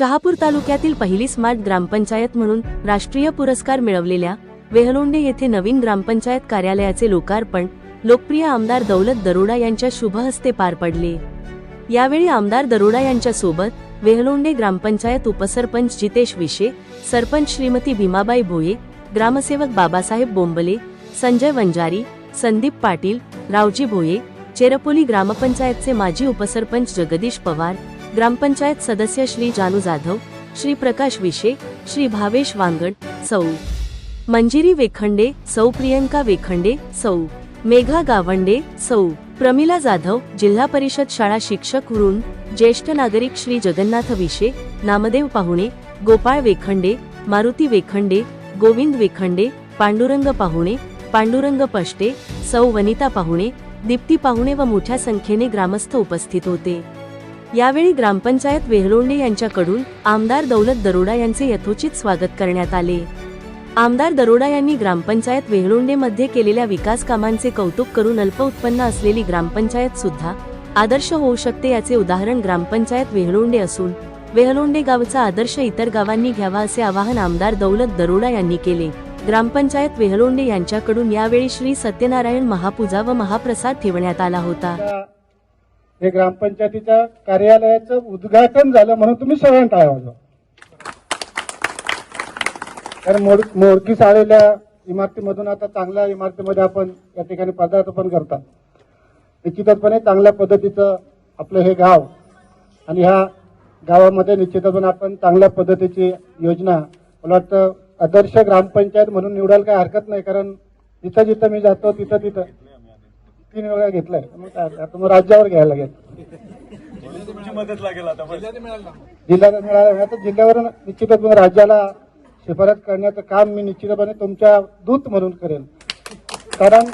शहापूर तालुक्यातील पहिली स्मार्ट ग्रामपंचायत म्हणून राष्ट्रीय पुरस्कार मिळवलेल्या वेहलोंडे येथे नवीन ग्रामपंचायत कार्यालयाचे लोकार्पण लोकप्रिय आमदार दौलत दरोडा यांच्या शुभ हस्ते पार पडले. यावेळी आमदार दरोडा यांच्या सोबत वेहलोंडे ग्रामपंचायत उपसरपंच जितेश विशे सरपंच श्रीमती भीमाबाई भोये ग्रामसेवक बाबासाहेब बोंबले संजय वंजारी संदीप पाटील रावजी भोये चेरपोली ग्रामपंचायतचे माजी उपसरपंच जगदीश पवार ग्रामपंचायत सदस्य श्री जानू जाधव श्री प्रकाश विशे श्री भावेश वांगड सौ. मंजिरी वेखंडे सौ. प्रियंका वेखंडे सौ. मेघा गावंडे सौ. प्रमिला जाधव जिल्हा परिषद शाळा शिक्षक वृंद ज्येष्ठ नागरिक श्री जगन्नाथ विशे नामदेव पाहुणे गोपाळ वेखंडे मारुती वेखंडे गोविंद वेखंडे पांडुरंग पाहुणे पांडुरंग पष्टे सौ. वनिता पाहुणे दीप्ती पाहुणे व मोठ्या संख्येने ग्रामस्थ उपस्थित होते. यावेळी ग्रामपंचायत वेहलोंडे यांच्याकडून आमदार दौलत दरोडा यांचे यथोचित स्वागत करण्यात आले. आमदार दरोडा यांनी ग्रामपंचायत वेहलोंडे मध्ये केलेल्या विकास कामांचे कौतुक करून अल्प उत्पन्न असलेली ग्रामपंचायत सुद्धा आदर्श होऊ शकते याचे उदाहरण ग्रामपंचायत वेहलोंडे असून वेहलोंडे गावचा आदर्श इतर गावांनी घ्यावा असे आवाहन आमदार दौलत दरोडा यांनी केले. ग्रामपंचायत वेहलोंडे यांच्याकडून यावेळी श्री सत्यनारायण महापूजा व महाप्रसाद ठेवण्यात आला होता. हे ग्रामपंचायतीच्या कार्यालयाचं उद्घाटन झालं म्हणून तुम्ही सगळ्यांना टाळ्या वाजवा. कारण मोड मोडकीस आलेल्या इमारतीमधून आता चांगल्या इमारतीमध्ये आपण या ठिकाणी पदार्पण करतात. निश्चितपणे चांगल्या पद्धतीचं आपलं हे गाव आणि ह्या गावामध्ये निश्चितपणे आपण चांगल्या पद्धतीची योजना मला वाटतं आदर्श ग्रामपंचायत म्हणून निवडायला काही हरकत नाही कारण जिथं जिथं मी जातो तिथं तिथं तीन वेळा घेतलंय. मग काय आता मग राज्यावर घ्यायला लागेल. तुमची मदत लागेल आता बस. जिल्ह्याला मिळालं तर जिल्ह्यावर निश्चितच मग राज्याला शिफारस करण्याचं काम मी निश्चितपणे तुमच्या दूत म्हणून करेल कारण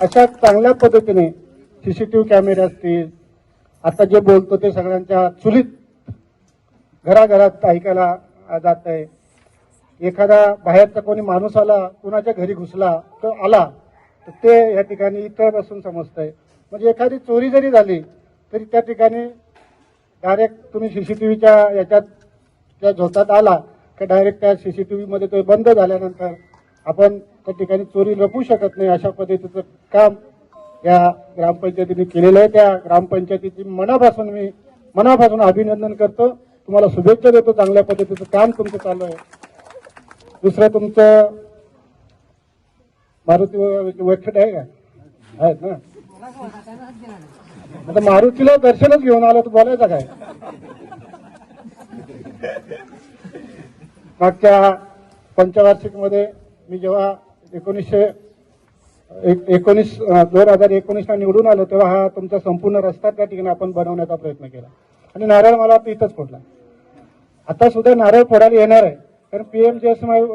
अशा चांगल्या पद्धतीने सीसीटीव्ही कॅमेरे असतील आता जे बोलतो ते सगळ्यांच्या चुलीत घराघरात ऐकायला जात आहे एखादा बाहेरचा कोणी माणूस आला कुणाच्या घरी घुसला तो आला तर ते या ठिकाणी इतरापासून समजत आहे म्हणजे एखादी चोरी जरी झाली तरी त्या ठिकाणी डायरेक्ट तुम्ही सी सी टी याच्यात त्या झोतात आला की डायरेक्ट त्या सी सी टी व्हीमध्ये तो बंद झाल्यानंतर आपण त्या ठिकाणी चोरी लपू शकत नाही अशा पद्धतीचं काम या ग्रामपंचायतीने केलेलं आहे. त्या ग्रामपंचायतीची मनापासून मी मनापासून अभिनंदन करतो. तुम्हाला शुभेच्छा देतो. चांगल्या पद्धतीचं काम तुमचं चालू आहे. दुसरं तुमचं मारुती वेबसाईट आहे का? आहेत ना? आता मारुतीला दर्शनच घेऊन आलो तर बोलायचं काय? मागच्या पंचवार्षिकमध्ये मी जेव्हा एकोणीसशे एक- एकोणीस दोन हजार एकोणीसला निवडून आलो तेव्हा हा तुमचा संपूर्ण रस्ता त्या ठिकाणी आपण बनवण्याचा प्रयत्न केला. आणि नारळ मला इथंच फोडला. आता सुद्धा नारळ फोडायला येणार आहे. कारण पीएम पीएम